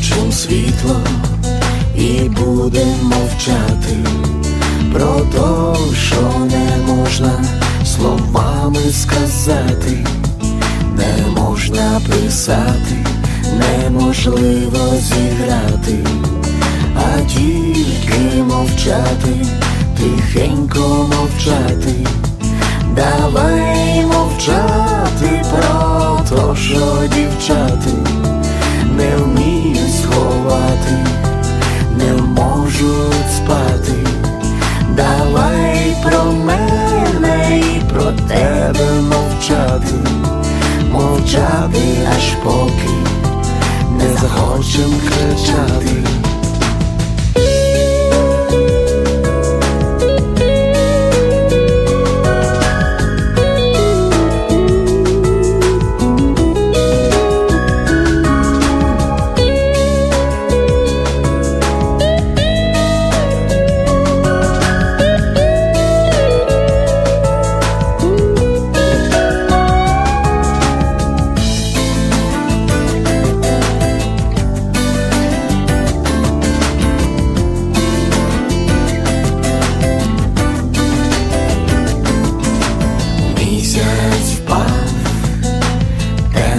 включим світло і будем мовчати про то, що не можна словами сказати, не можна писати, неможливо зіграти, а тільки мовчати, тихенько мовчати. Давай мовчати про то, що дівчати тебе мовчати, мовчати аж поки не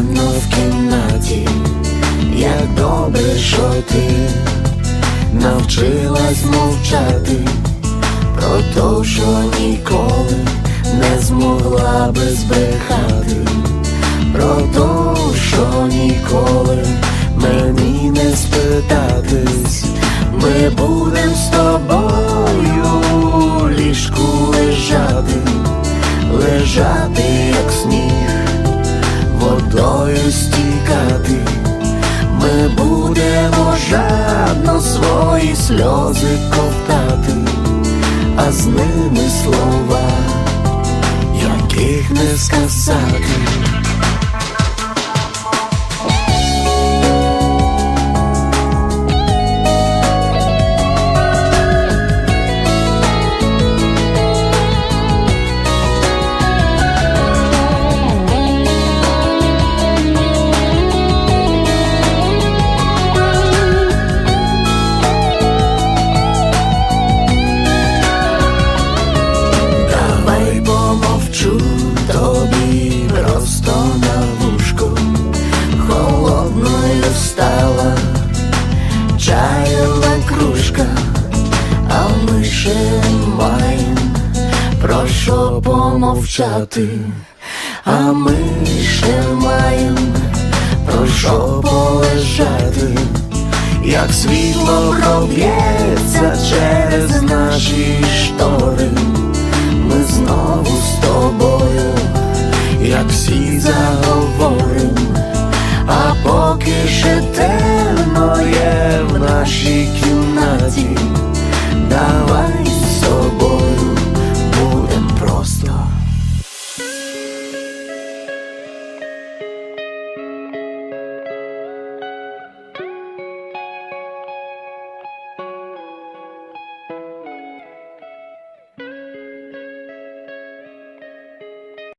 темно в кімнаті, як добре, що ти навчилась мовчати про то, що ніколи не змогла би збрехати, про то, що ніколи мені не спитатись, ми будем з сльози ковтати, а з ними слова, яких не сказати. Про що помовчати, а ми ще маємо про що полежати. Як світло проб'ється через наші штори,